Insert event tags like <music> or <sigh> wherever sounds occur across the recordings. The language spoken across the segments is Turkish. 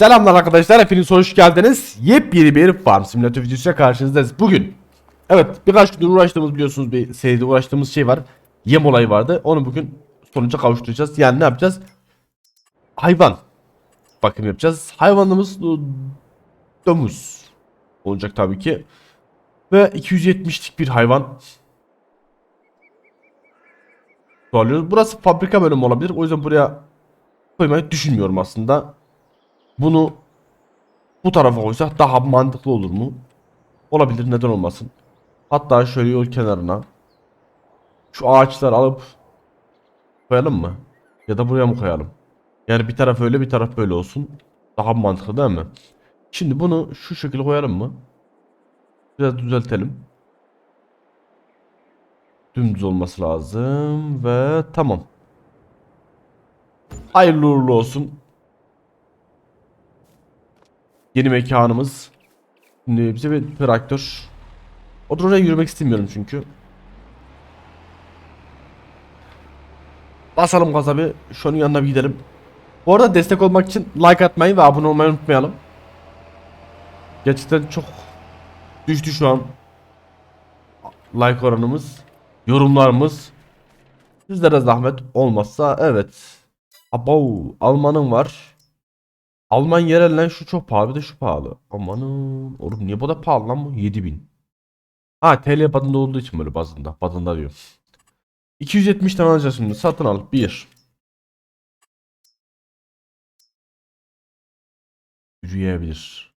Selamlar arkadaşlar, hepiniz hoş geldiniz. Yepyeni bir Farm Simulator videosuyla karşınızdayız. Bugün, evet birkaç gündür uğraştığımız biliyorsunuz bir seride uğraştığımız şey var. Yem olayı vardı. Onu bugün sonuca kavuşturacağız. Yani ne yapacağız? Hayvan bakım yapacağız. Hayvanımız e, domuz olacak tabii ki. Ve 270'lik bir hayvan. Alıyoruz. Burası fabrika bölümü olabilir. O yüzden buraya koymayı düşünmüyorum aslında. Bunu bu tarafa koysak daha mantıklı olur mu? Olabilir neden olmasın. Hatta şöyle yol kenarına şu ağaçları alıp koyalım mı? Ya da buraya mı koyalım? Yani bir taraf öyle bir taraf böyle olsun. Daha mantıklı değil mi? Şimdi bunu şu şekilde koyalım mı? Biraz düzeltelim. Dümdüz olması lazım ve tamam. Hayırlı uğurlu olsun. Yeni mekanımız. Şimdi bize bir traktör. O oraya yürümek istemiyorum çünkü. Basalım gaza bir. Şunun yanına bir gidelim. Bu arada destek olmak için like atmayı ve abone olmayı unutmayalım. Gerçekten çok düştü şu an. Like oranımız. Yorumlarımız. Sizlere zahmet olmazsa evet. Abo Alman'ın var. Alman yerel lan şu çok pahalı bir de şu pahalı. Amanın. Oğlum niye bu da pahalı lan bu? 7000. Ha TL bazında olduğu için böyle bazında. Bazında diyor. 270 tane alacağız şimdi. Satın al. 1. Yürüyebilir.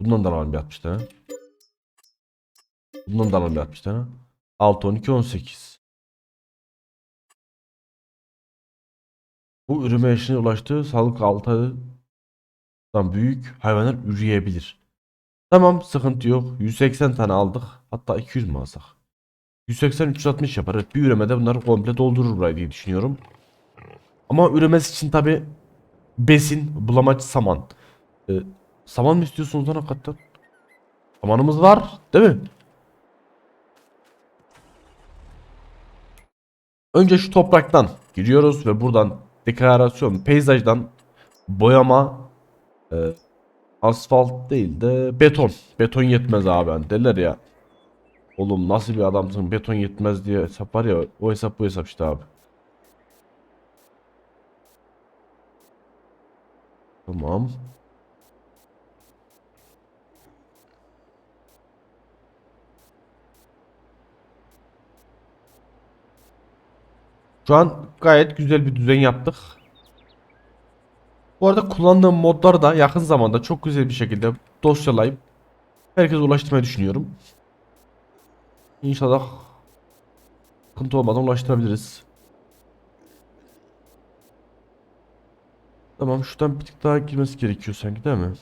Bundan da alalım bir 60 tane. Bundan da alalım bir 60 tane. 6, 12, 18. Bu üreme yaşına ulaştığı sağlık altıdan büyük hayvanlar üreyebilir. Tamam sıkıntı yok. 180 tane aldık. Hatta 200 mü alsak? 180 360 yapar. Evet, bir üremede bunları komple doldurur burayı diye düşünüyorum. Ama üremesi için tabi besin, bulamaç, saman. Ee, saman mı istiyorsunuz lan hakikaten? Samanımız var değil mi? Önce şu topraktan giriyoruz ve buradan deklarasyon, peyzajdan boyama e, asfalt değil de beton. Beton yetmez abi hani derler ya. Oğlum nasıl bir adamsın beton yetmez diye hesap var ya o hesap bu hesap işte abi. Tamam. Şu an gayet güzel bir düzen yaptık. Bu arada kullandığım modları da yakın zamanda çok güzel bir şekilde dosyalayıp herkese ulaştırmayı düşünüyorum. İnşallah sıkıntı olmadan ulaştırabiliriz. Tamam şuradan bir tık daha girmesi gerekiyor sanki değil mi?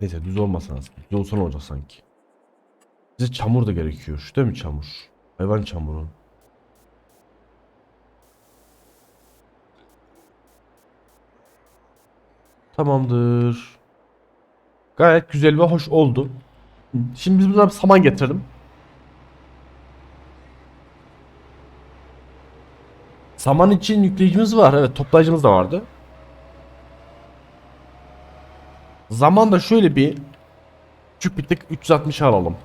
Neyse düz olmasın lazım. Düz olsa olacak sanki? Bize çamur da gerekiyor. Değil mi çamur? Hayvan çamuru. Tamamdır. Gayet güzel ve hoş oldu. Şimdi biz bir saman getirelim. Saman için yükleyicimiz var. Evet toplayıcımız da vardı. Zaman da şöyle bir küçük bir tık 360 alalım.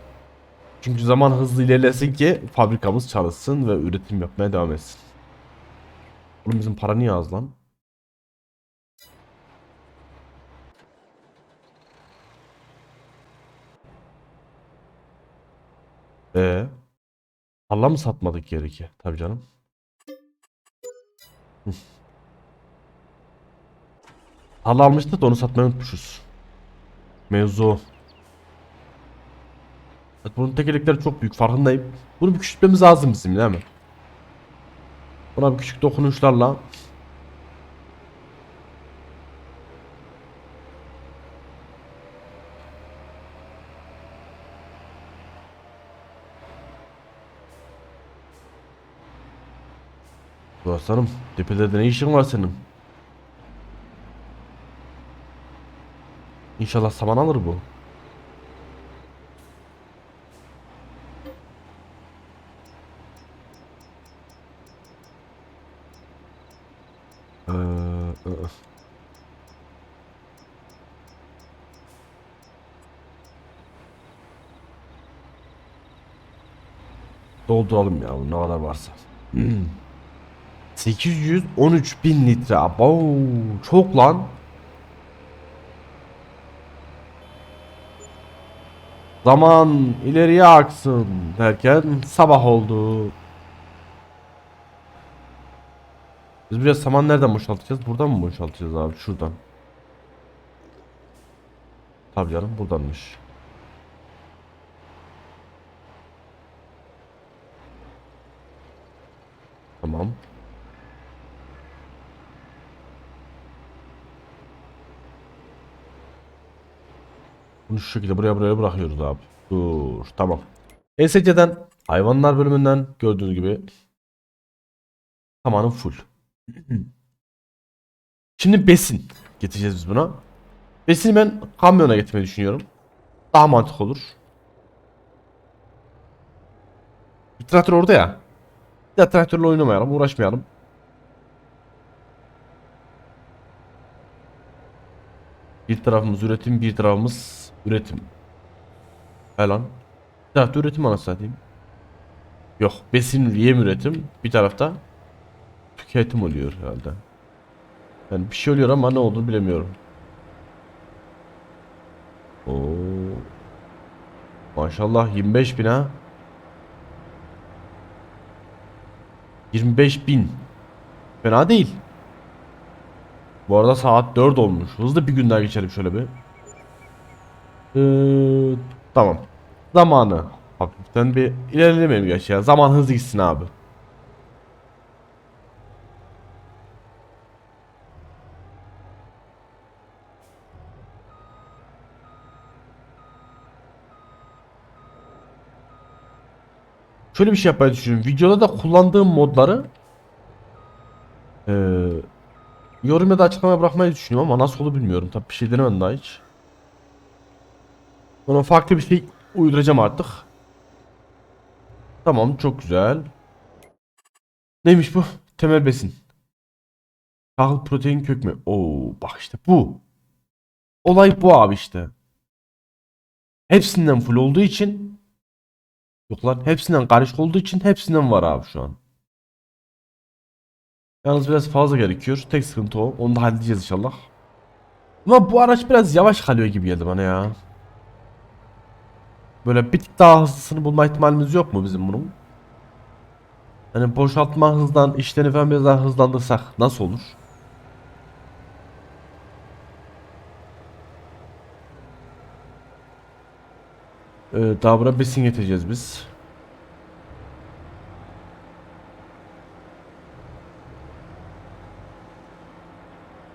Çünkü zaman hızlı ilerlesin ki fabrikamız çalışsın ve üretim yapmaya devam etsin. Oğlum bizim para niye az lan? Ee, Allah mı satmadık geri ki? Tabii canım. Tarla almıştık da onu satmayı unutmuşuz. Mevzu. Evet, bunun tekerlekleri çok büyük farkındayım. Bunu bir küçültmemiz lazım bizim değil mi? Buna bir küçük dokunuşlarla Dur aslanım tepelerde ne işin var senin? İnşallah saman alır bu. Dolduralım ya ne kadar varsa. 813 bin litre. Abo, çok lan. Zaman ileriye aksın derken sabah oldu. Biz biraz saman nereden boşaltacağız? Buradan mı boşaltacağız abi? Şuradan. Tabii canım buradanmış. Tamam. Bunu şu şekilde buraya buraya bırakıyoruz abi. Dur tamam. ESC'den hayvanlar bölümünden gördüğünüz gibi tamamı full. <clears throat> Şimdi besin getireceğiz biz buna. Besini ben kamyona getirmeyi düşünüyorum. Daha mantıklı olur. Bir traktör orada ya. De traktörle oynamayalım, uğraşmayalım. Bir tarafımız üretim, bir tarafımız üretim. He lan. Bir tarafta üretim anasını satayım. Yok, besin yem üretim. Bir tarafta tüketim oluyor herhalde. Yani bir şey oluyor ama ne olduğunu bilemiyorum. Oo. Maşallah 25 bin ha. 25 bin. Fena değil. Bu arada saat 4 olmuş. Hızlı bir gün daha geçelim şöyle bir. Ee, tamam. Zamanı. Hafiften bir ilerlemeyelim geç ya. Zaman hızlı gitsin abi. Şöyle bir şey yapmayı düşünüyorum. Videoda da kullandığım modları eee yorum ya da açıklamaya bırakmayı düşünüyorum ama nasıl olur bilmiyorum. Tabii bir şey denemedim daha hiç. Ona farklı bir şey uyduracağım artık. Tamam çok güzel. Neymiş bu? Temel besin. Tahıl protein kök mü? Oo bak işte bu. Olay bu abi işte. Hepsinden full olduğu için Yok lan hepsinden karışık olduğu için hepsinden var abi şu an. Yalnız biraz fazla gerekiyor. Tek sıkıntı o. Onu da halledeceğiz inşallah. Ama bu araç biraz yavaş kalıyor gibi geldi bana ya. Böyle bir tık daha hızlısını bulma ihtimalimiz yok mu bizim bunun? Hani boşaltma hızdan işlerini falan biraz daha hızlandırsak nasıl olur? Ee, daha besin getireceğiz biz.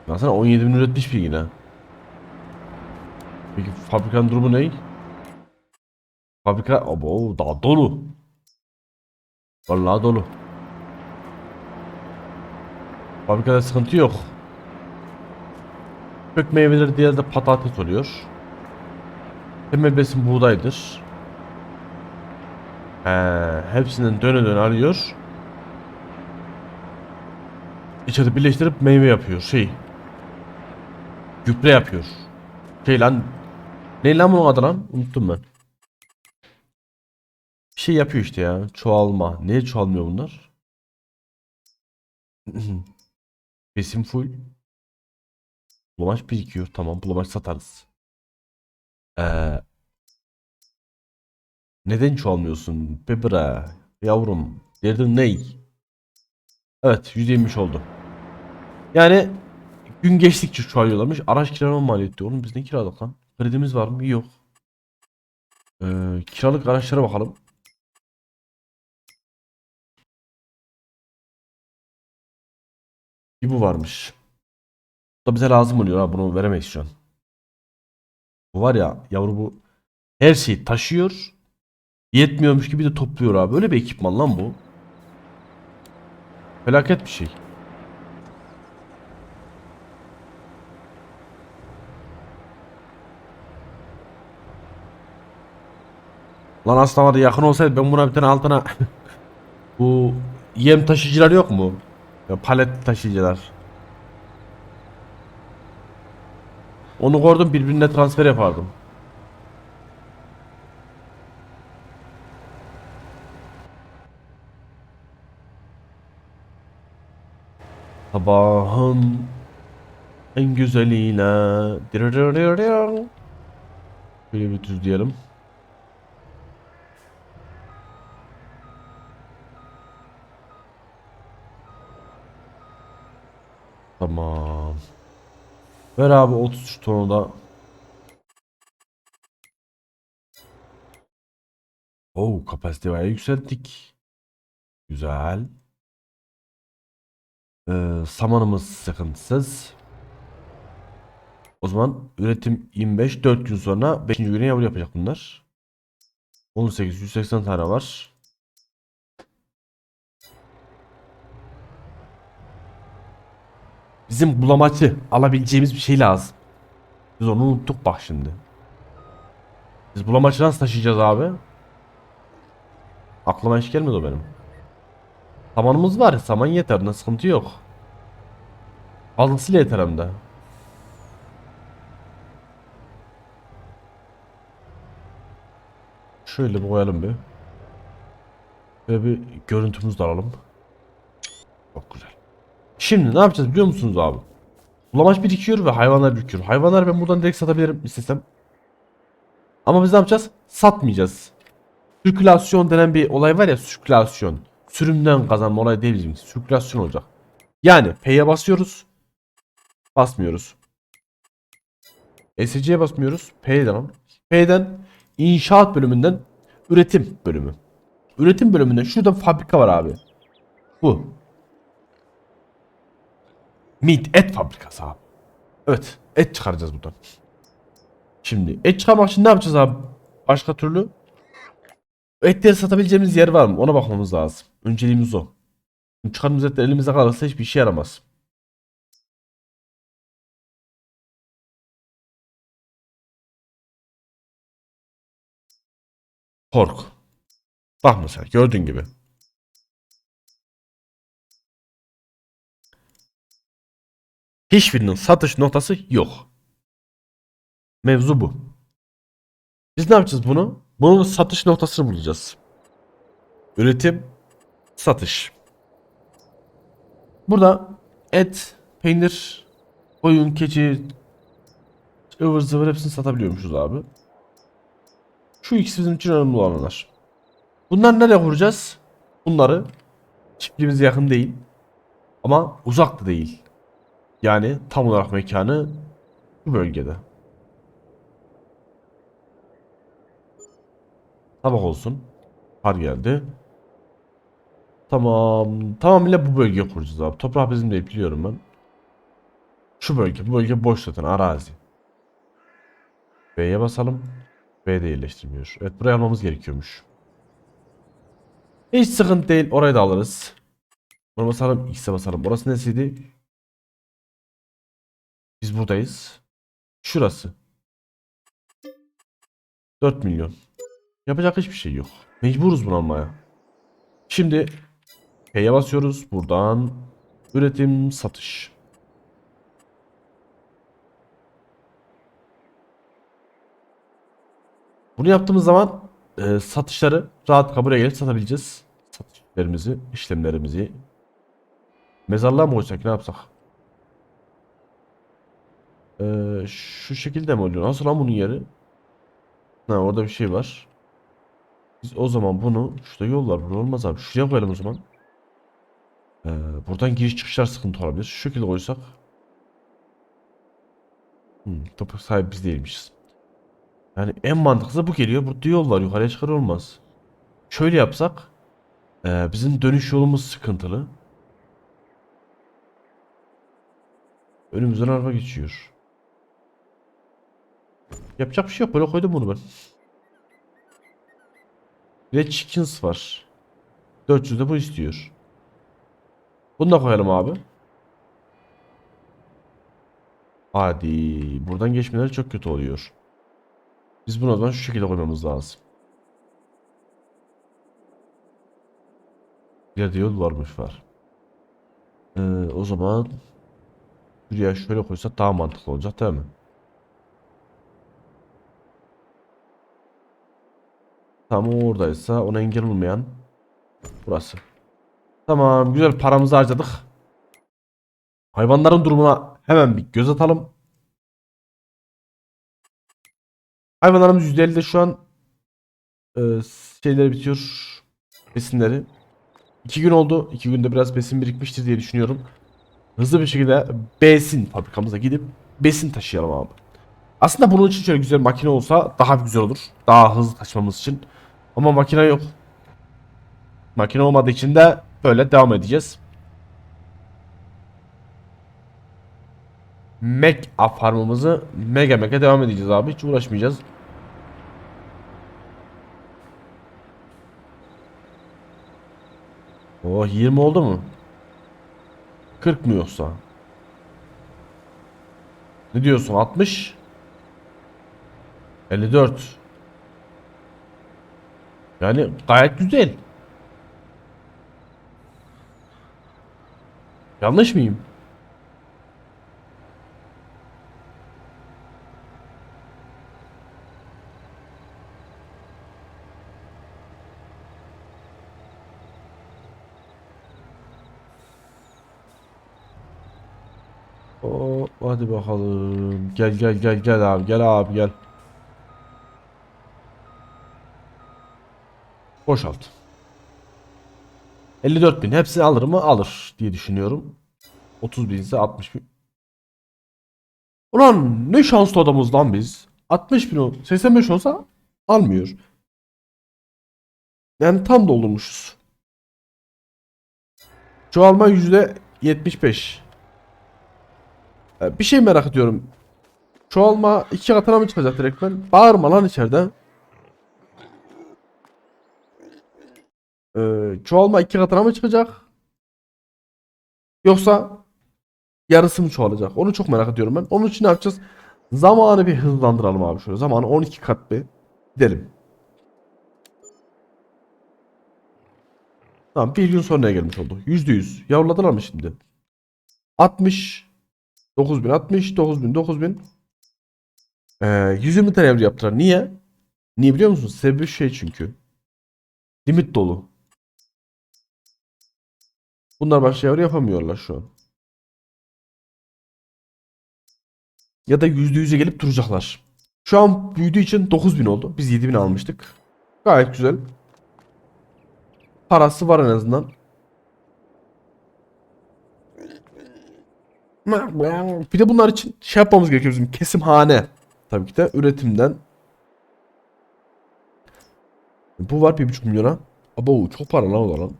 Baksana 17 bin üretmiş bir yine. Peki fabrikanın durumu ne? Fabrika abo daha dolu. Vallahi dolu. Fabrikada sıkıntı yok. Kök meyveleri diğer de patates oluyor. Temel besin buğdaydır. He, hepsinden döne döne alıyor. İçeri birleştirip meyve yapıyor. Şey. Gübre yapıyor. Şey lan. Ne lan bunun adı lan? Unuttum ben. Bir şey yapıyor işte ya. Çoğalma. Neye çoğalmıyor bunlar? <clears throat> Besin full. Bulamaç birikiyor. Tamam bulamaç satarız. Ee, neden çoğalmıyorsun? Bebra. Yavrum. Derdin ney? Evet %23 oldu. Yani gün geçtikçe çoğalıyorlarmış. Araç kiralama maliyeti. Oğlum biz ne kiraladık lan? Kredimiz var mı? Yok. Ee, kiralık araçlara bakalım. Bir bu varmış. Bu da bize lazım oluyor ha. Bunu veremeyiz şu an. Bu var ya yavru bu her şeyi taşıyor. Yetmiyormuş gibi de topluyor abi. Böyle bir ekipman lan bu. Felaket bir şey. Lan aslında yakın olsaydı ben buna bir tane altına <laughs> bu yem taşıyıcılar yok mu? Ya palet taşıyıcılar. Onu gördüm birbirine transfer yapardım. Sabahın en güzeliyle Böyle bir düz diyelim. Tamam. Ver abi 33 tonu da. Oo kapasite bayağı yükselttik. Güzel. Ee, samanımız sıkıntısız. O zaman üretim 25 4 gün sonra 5. güne yavru yapacak bunlar. 18 180 tane var. Bizim bulamaçı alabileceğimiz bir şey lazım. Biz onu unuttuk bak şimdi. Biz bulamaçı nasıl taşıyacağız abi? Aklıma hiç gelmedi o benim. Samanımız var. Saman yeter. Ne sıkıntı yok. Fazlasıyla yeter hem de. Şöyle bir koyalım bir. Ve bir görüntümüzü de alalım. Çok güzel. Şimdi ne yapacağız biliyor musunuz abi? Bulamaç birikiyor ve hayvanlar birikiyor. Hayvanlar ben buradan direkt satabilirim istesem. Ama biz ne yapacağız? Satmayacağız. Sirkülasyon denen bir olay var ya sirkülasyon. Sürümden kazanma olay değil bizim. Sirkülasyon olacak. Yani P'ye basıyoruz. Basmıyoruz. SC'ye basmıyoruz. P'den P'den inşaat bölümünden üretim bölümü. Üretim bölümünde şurada fabrika var abi. Bu. Meat et fabrikası abi. Evet. Et çıkaracağız buradan. Şimdi et çıkarmak için ne yapacağız abi? Başka türlü Etleri satabileceğimiz yer var mı? Ona bakmamız lazım. Önceliğimiz o. Çıkardığımız etler elimizde kalırsa hiçbir işe yaramaz. Kork. Bak mesela gördüğün gibi. Hiçbirinin satış noktası yok. Mevzu bu. Biz ne yapacağız bunu? Bunun satış noktasını bulacağız. Üretim, satış. Burada et, peynir, koyun, keçi, ıvır zıvır hepsini satabiliyormuşuz abi. Şu ikisi bizim için önemli olanlar. Bunları nereye kuracağız? Bunları çiftliğimize yakın değil. Ama uzak da değil. Yani tam olarak mekanı bu bölgede. Sabah olsun. Kar geldi. Tamam. Tamamıyla bu bölgeye kuracağız abi. Toprak bizim değil biliyorum ben. Şu bölge. Bu bölge boş zaten arazi. B'ye basalım. B'de yerleştirmiyor. Evet buraya almamız gerekiyormuş. Hiç sıkıntı değil. Orayı da alırız. Buna basalım. X'e basalım. Orası nesiydi? Biz buradayız. Şurası. 4 milyon. Yapacak hiçbir şey yok. Mecburuz bunu almaya. Şimdi P'ye basıyoruz. Buradan üretim satış. Bunu yaptığımız zaman e, satışları rahat kabul gelip satabileceğiz. Satışlarımızı, işlemlerimizi. Mezarlığa mı koysak ne yapsak? E, şu şekilde mi oluyor? Nasıl lan bunun yeri? Ha orada bir şey var. Biz o zaman bunu şurada yol var. Olmaz abi. Şuraya koyalım o zaman. Ee, buradan giriş çıkışlar sıkıntı olabilir. Şu şekilde koysak. Hmm, toprak sahibi biz değilmişiz. Yani en mantıklısı bu geliyor. Burada yol var. Yukarıya çıkar olmaz. Şöyle yapsak. ee, bizim dönüş yolumuz sıkıntılı. Önümüzden araba geçiyor. Yapacak bir şey yok. Böyle koydum bunu ben. De chickens var. 400 de bu istiyor. Bunu da koyalım abi. Hadi. Buradan geçmeleri çok kötü oluyor. Biz bunu o zaman şu şekilde koymamız lazım. İleride yol varmış var. Ee, o zaman Şuraya şöyle koysak daha mantıklı olacak değil mi? Tam oradaysa ona engel olmayan burası. Tamam güzel paramızı harcadık. Hayvanların durumuna hemen bir göz atalım. Hayvanlarımız %50'de şu an e, şeyleri bitiyor. Besinleri. 2 gün oldu. 2 günde biraz besin birikmiştir diye düşünüyorum. Hızlı bir şekilde besin fabrikamıza gidip besin taşıyalım abi. Aslında bunun için şöyle güzel makine olsa daha güzel olur. Daha hızlı taşımamız için. Ama makine yok. Makine olmadığı için de böyle devam edeceğiz. Mega farmımızı mega mega devam edeceğiz abi. Hiç uğraşmayacağız. Oh 20 oldu mu? 40 mı yoksa? Ne diyorsun 60? 54 Yani gayet güzel. Yanlış mıyım? Oo, hadi bakalım. Gel gel gel gel abi gel abi gel. Boşalt. 54 bin hepsini alır mı? Alır diye düşünüyorum. 30 bin ise 60 bin. Ulan ne şanslı adamız lan biz. 60 bin o. 85 olsa almıyor. Yani tam doldurmuşuz. Çoğalma yüzde 75. Ee, Bir şey merak ediyorum. Çoğalma iki katına mı çıkacak direktmen? Bağırma lan içeride. Ee, çoğalma iki katına mı çıkacak? Yoksa yarısı mı çoğalacak? Onu çok merak ediyorum ben. Onun için ne yapacağız? Zamanı bir hızlandıralım abi şöyle. Zamanı 12 kat bir gidelim. Tamam bir gün sonraya gelmiş oldu. %100. Yavruladılar mı şimdi? 60 9000 60 9000 9000 ee, 120 tane yavru yaptılar. Niye? Niye biliyor musun? Sebebi şey çünkü. Limit dolu. Bunlar başka yavru yapamıyorlar şu an. Ya da %100'e gelip duracaklar. Şu an büyüdüğü için 9000 oldu. Biz 7000 almıştık. Gayet güzel. Parası var en azından. Bir de bunlar için şey yapmamız gerekiyor bizim kesimhane. Tabii ki de üretimden. Bu var 1.5 milyona. Abo çok para lan o lan.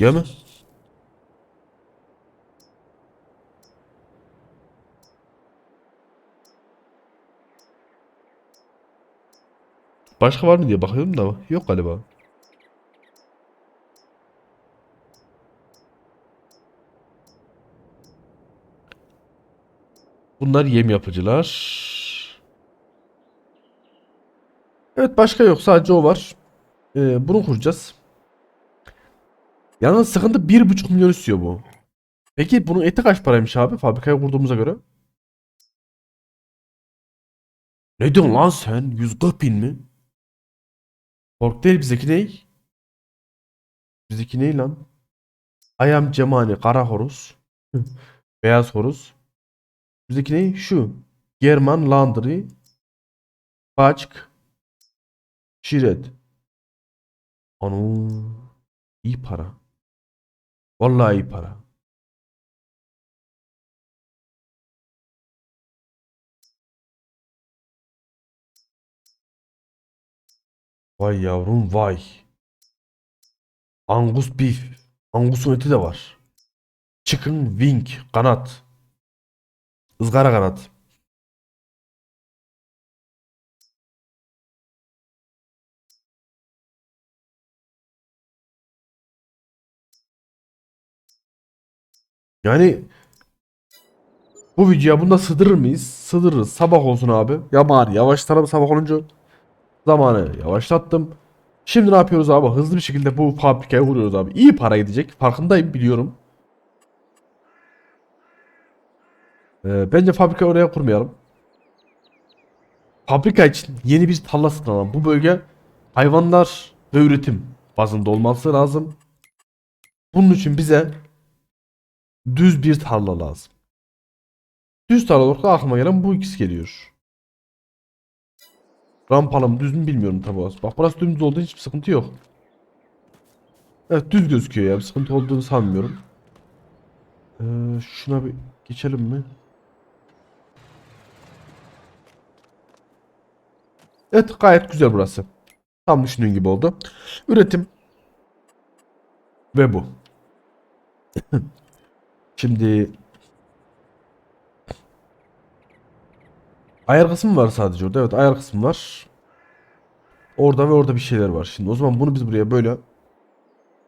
Mi? Başka var mı diye bakıyorum da yok galiba. Bunlar yem yapıcılar. Evet başka yok sadece o var. Ee, bunu kuracağız. Yalnız sıkıntı 1.5 milyon istiyor bu. Peki bunun eti kaç paraymış abi fabrikaya kurduğumuza göre? Ne diyorsun lan sen? 140 bin mi? Kork değil bizdeki ney? Bizdeki ney lan? Ayam Cemani Kara Horus. Beyaz Horus. Bizdeki ne? Şu. German Laundry. Paçk. Şiret. Anu. İyi para. Vallahi iyi para. Vay yavrum vay. Angus beef. Angus'un eti de var. Chicken wing. Kanat. Izgara kanat. Yani bu videoya bunda sığdırır mıyız? Sığdırırız. Sabah olsun abi. Ya bari yavaşlayalım sabah olunca. Zamanı yavaşlattım. Şimdi ne yapıyoruz abi? Hızlı bir şekilde bu fabrikaya vuruyoruz abi. İyi para gidecek. Farkındayım biliyorum. Ee, bence fabrika oraya kurmayalım. Fabrika için yeni bir tarla satın. Bu bölge hayvanlar ve üretim bazında olması lazım. Bunun için bize düz bir tarla lazım. Düz tarla olarak da aklıma gelen bu ikisi geliyor. Rampalı mı düz mü bilmiyorum tabi. Bak burası dümdüz olduğu hiçbir sıkıntı yok. Evet düz gözüküyor ya. Bir sıkıntı olduğunu sanmıyorum. Ee, şuna bir geçelim mi? Evet gayet güzel burası. Tam düşündüğün gibi oldu. Üretim. Ve bu. <laughs> Şimdi ayar kısmı var sadece orada. Evet ayar kısmı var. Orada ve orada bir şeyler var. Şimdi o zaman bunu biz buraya böyle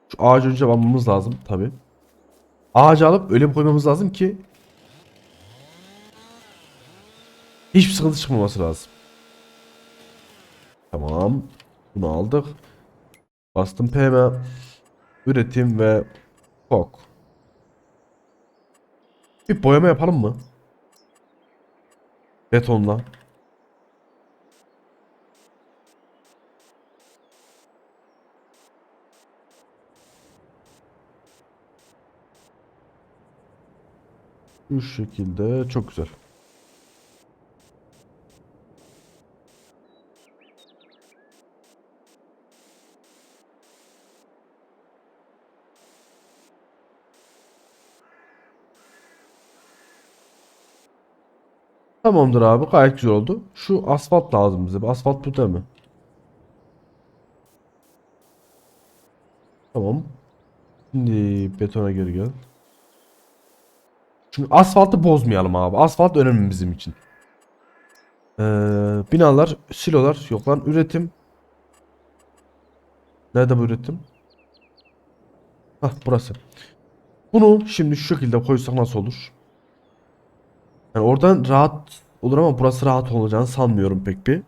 şu ağacı önce almamız lazım tabi. Ağacı alıp öyle bir koymamız lazım ki hiçbir sıkıntı çıkmaması lazım. Tamam. Bunu aldık. Bastım PM. Üretim ve Fok. Bir boyama yapalım mı? Betonla. Bu şekilde çok güzel. Tamamdır abi gayet güzel oldu. Şu asfalt lazım bize. Asfalt burada mı? Tamam. Şimdi betona geri gel. Çünkü asfaltı bozmayalım abi. Asfalt önemli bizim için. Ee, binalar, silolar yok lan. Üretim. Nerede bu üretim? Hah burası. Bunu şimdi şu şekilde koysak nasıl olur? Yani oradan rahat olur ama burası rahat olacağını sanmıyorum pek bir.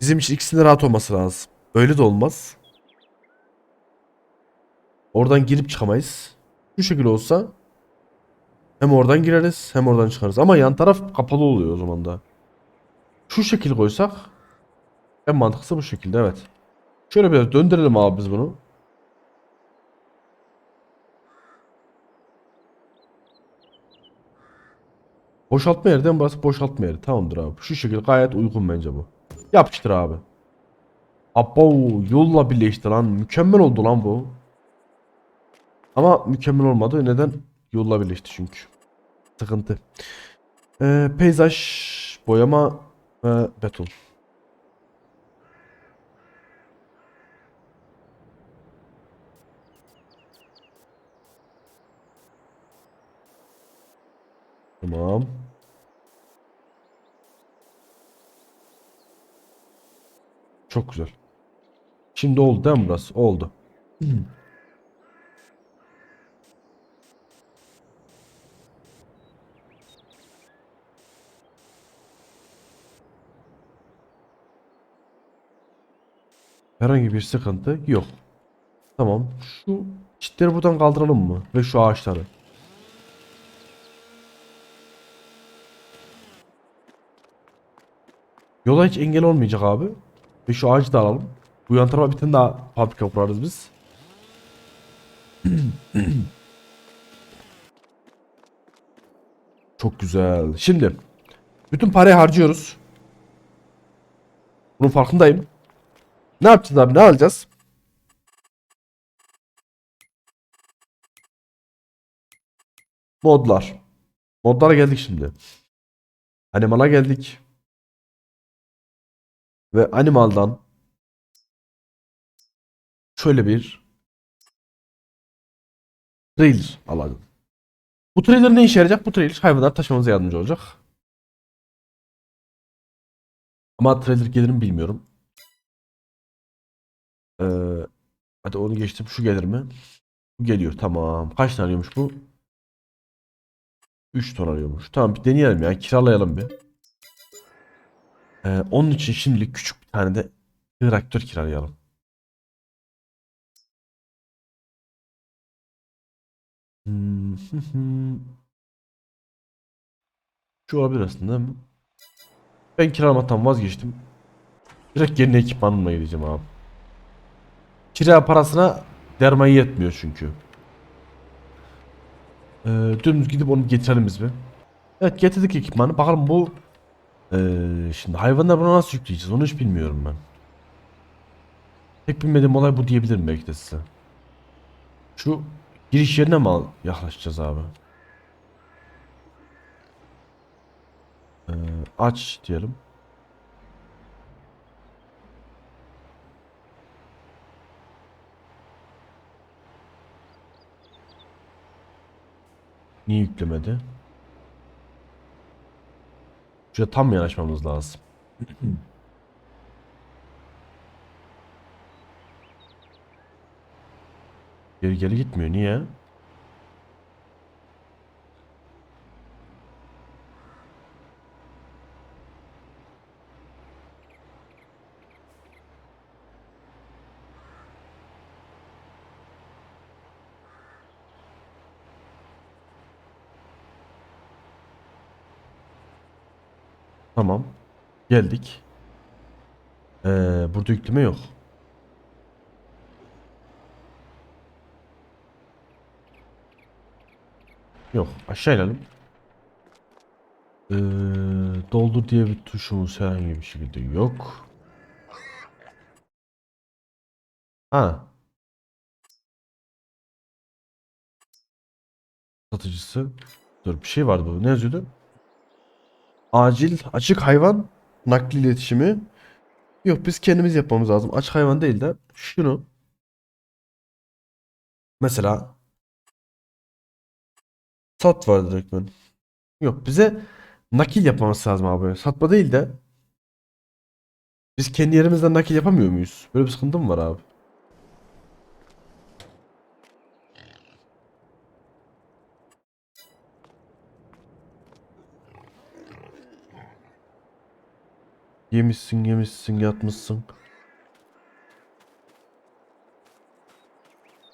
Bizim için ikisinin rahat olması lazım. Öyle de olmaz. Oradan girip çıkamayız. Şu şekilde olsa hem oradan gireriz hem oradan çıkarız. Ama yan taraf kapalı oluyor o zaman da. Şu şekil koysak en mantıklısı bu şekilde evet. Şöyle biraz döndürelim abi biz bunu. Boşaltma yerden burası boşaltma yeri. Tamamdır abi. Şu şekilde gayet uygun bence bu. Yapıştır abi. Abo yolla birleşti lan. Mükemmel oldu lan bu. Ama mükemmel olmadı. Neden? Yolla birleşti çünkü. Sıkıntı. Ee, peyzaj, boyama ve beton. Tamam. Çok güzel. Şimdi oldu değil mi burası? Oldu. Herhangi bir sıkıntı yok. Tamam. Şu çitleri buradan kaldıralım mı? Ve şu ağaçları. Yola hiç engel olmayacak abi. Ve şu ağacı da alalım. Bu yan tarafa bir tane daha fabrika kurarız biz. <clears throat> Çok güzel. Şimdi bütün parayı harcıyoruz. Bunun farkındayım. Ne yapacağız abi? Ne alacağız? Modlar. Modlara geldik şimdi. Animal'a geldik. Ve Animal'dan şöyle bir trailer alalım. Bu trailer ne işe yarayacak? Bu trailer hayvanlar taşımamıza yardımcı olacak. Ama trailer gelir mi bilmiyorum. Ee, hadi onu geçtim. Şu gelir mi? Bu geliyor. Tamam. Kaç tane arıyormuş bu? 3 ton arıyormuş. Tamam bir deneyelim ya. Kiralayalım bir. Ee, onun için şimdilik küçük bir tane de traktör kiralayalım. Hmm. <laughs> Şu olabilir aslında değil mi? Ben kiralamaktan vazgeçtim. Direkt yeni ekipmanımla gideceğim abi. Kira parasına dermayı yetmiyor çünkü. Ee, dümdüz gidip onu getirelim biz bir. Evet getirdik ekipmanı. Bakalım bu ee, şimdi hayvanları buna nasıl yükleyeceğiz onu hiç bilmiyorum ben. Tek bilmediğim olay bu diyebilirim belki de size. Şu giriş yerine mi yaklaşacağız abi? Ee, aç diyelim. Niye yüklemedi? Şuraya tam yanaşmamız lazım. <clears throat> Geri geri gitmiyor. Niye? Tamam. Geldik. Ee, burada yükleme yok. Yok. Aşağı inelim. Ee, doldur diye bir tuşumuz herhangi bir şekilde yok. Ha. Satıcısı. Dur bir şey vardı bu. Ne yazıyordu? Acil açık hayvan nakli iletişimi. Yok biz kendimiz yapmamız lazım. Açık hayvan değil de şunu. Mesela sat var direkt ben. Yok bize nakil yapmamız lazım abi. Satma değil de biz kendi yerimizden nakil yapamıyor muyuz? Böyle bir sıkıntı mı var abi? Yemişsin yemişsin yatmışsın.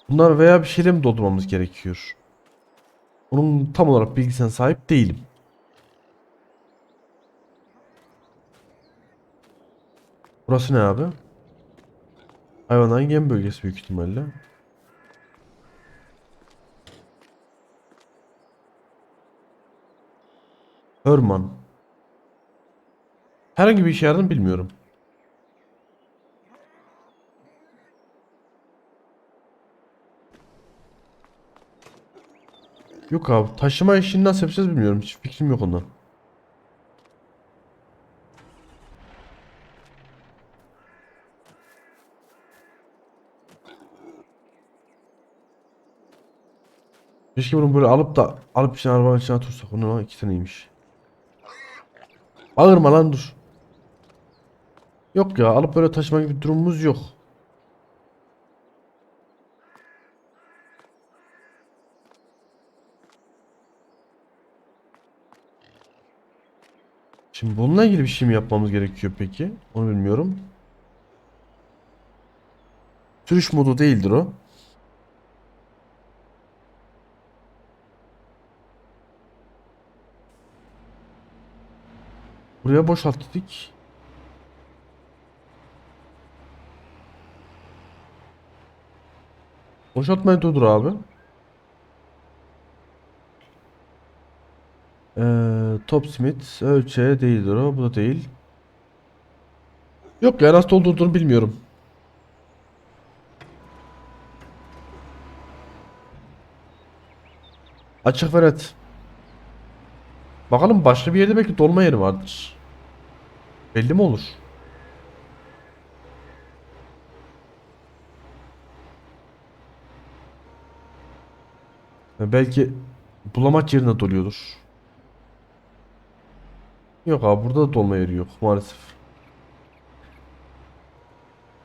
Bunlar veya bir şeyle mi doldurmamız gerekiyor? Onun tam olarak bilgisine sahip değilim. Burası ne abi? Hayvanların yem bölgesi büyük ihtimalle. Hörman. Herhangi bir işe yaradığını bilmiyorum. Yok abi taşıma işini nasıl yapacağız bilmiyorum. Hiç fikrim yok ondan. Keşke bunu böyle alıp da alıp içine arabanın içine otursak. Onu lan iki taneymiş. Bağırma lan dur. Yok ya alıp böyle taşıma gibi durumumuz yok. Şimdi bununla ilgili bir şey mi yapmamız gerekiyor peki? Onu bilmiyorum. Sürüş modu değildir o. Buraya boşalt dedik. Boşaltmayı durdur abi. Ee, Top Smith ölçeğe değildir o. Bu da değil. Yok ya nasıl doldurduğunu bilmiyorum. Açık ver et. Bakalım başka bir yerde belki dolma yeri vardır. Belli mi olur? Belki bulamaç yerine doluyordur. Yok abi burada da dolma yeri yok maalesef.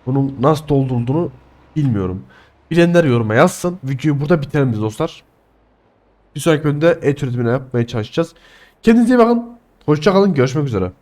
Bunun nasıl doldurulduğunu bilmiyorum. Bilenler yoruma yazsın. Videoyu burada bitirelim biz dostlar. Bir sonraki bölümde et üretimine yapmaya çalışacağız. Kendinize iyi bakın. Hoşçakalın. Görüşmek üzere.